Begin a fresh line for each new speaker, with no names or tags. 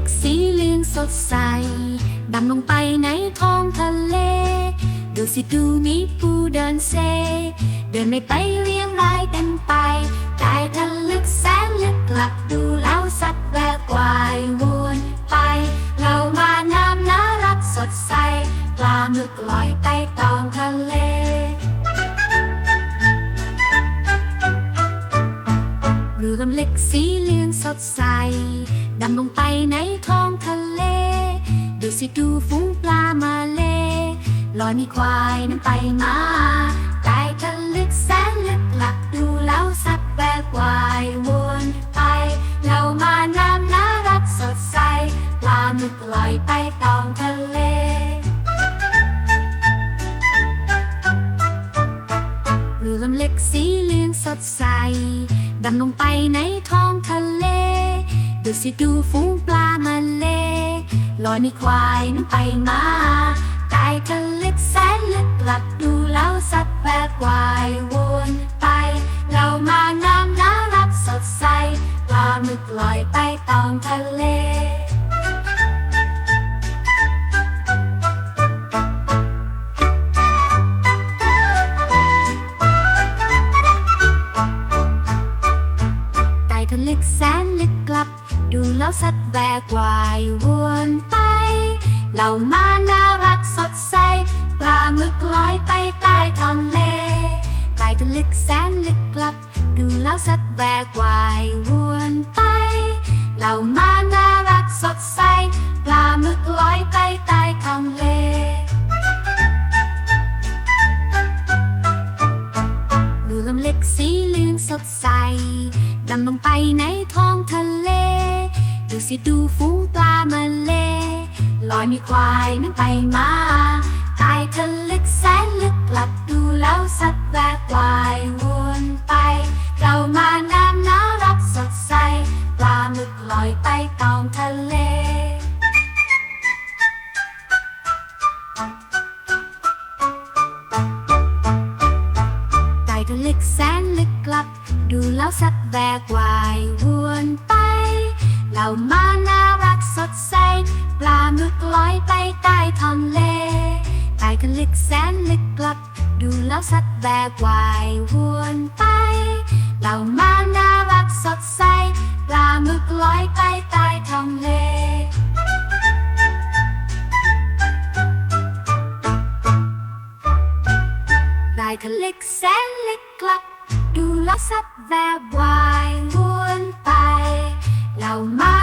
กสีเหลืองสดใส ดำลงไปในท้องทะเล ดูสิดูมีปูเดินเซ เดินไม่ไปเรียงรายเต็มไปใต้ทะลึกแสนลึกกลับดูแล้วสัตว์แวววายวนไป เรามาน้ำน่ารักสดใส ปลาหมึกลอยใต้ท้องทะเลเรือลำเล็กสีเหลืองสดใส ดำลงไปในท้องทะเล ดูสิดูฟุ้งปลามาเลลอยมีควายนั้นไปมาใต้ทะลึกแสนลึกหลักดูแล้วสัตว์แวววายวนไปเรามาน้ำน่ารักสดใสปลาหมึกลอยไปท้องทะเลเรือลำเล็กสีเหลืองสดใสดำลงไปในท้องทะเล ดูสิดูฟุ้งปลามาเลลอยมีควายนั้นไปมาใต้ทะเลแสนลึกหลับดูแล้วสัตว์แวกวายวนไป เรามาน้ำน่ารักสดใสปลาหมึกลอยไปตองทะเล แล้วสัตว์แวกวายวนไปเรามาน่ารักสดใสปลาหมึกลอยไปใต้ทะเลใต้ทะลึกแสนลึกกลับ ดูแล้วสัตว์แวกวายวนไปเรามาน่ารักสดใสปลาหมึกลอยไปใต้ทะเลเรือลำเล็กสีเหลืองสดใสดำลงไปในท้องทะเล ดูสิดูฝูงปลามาเลลอยมีควายนั้นไปมาใต้ทะเลแสนามาน่ารักสดใส ปลาหมึกลอยไปใต้ท้อะเลไปกันลึกแสนลึกกลับ ดูแล้วสัตว์แบกวายวนไปเหล่ามาน่ารักสดใส ปลาหมึกลอยไปใต้ท้อะเลลายทะเลแสนเล็กกลับ ดูแล้วสับแบบวายวนไปเหล่ามา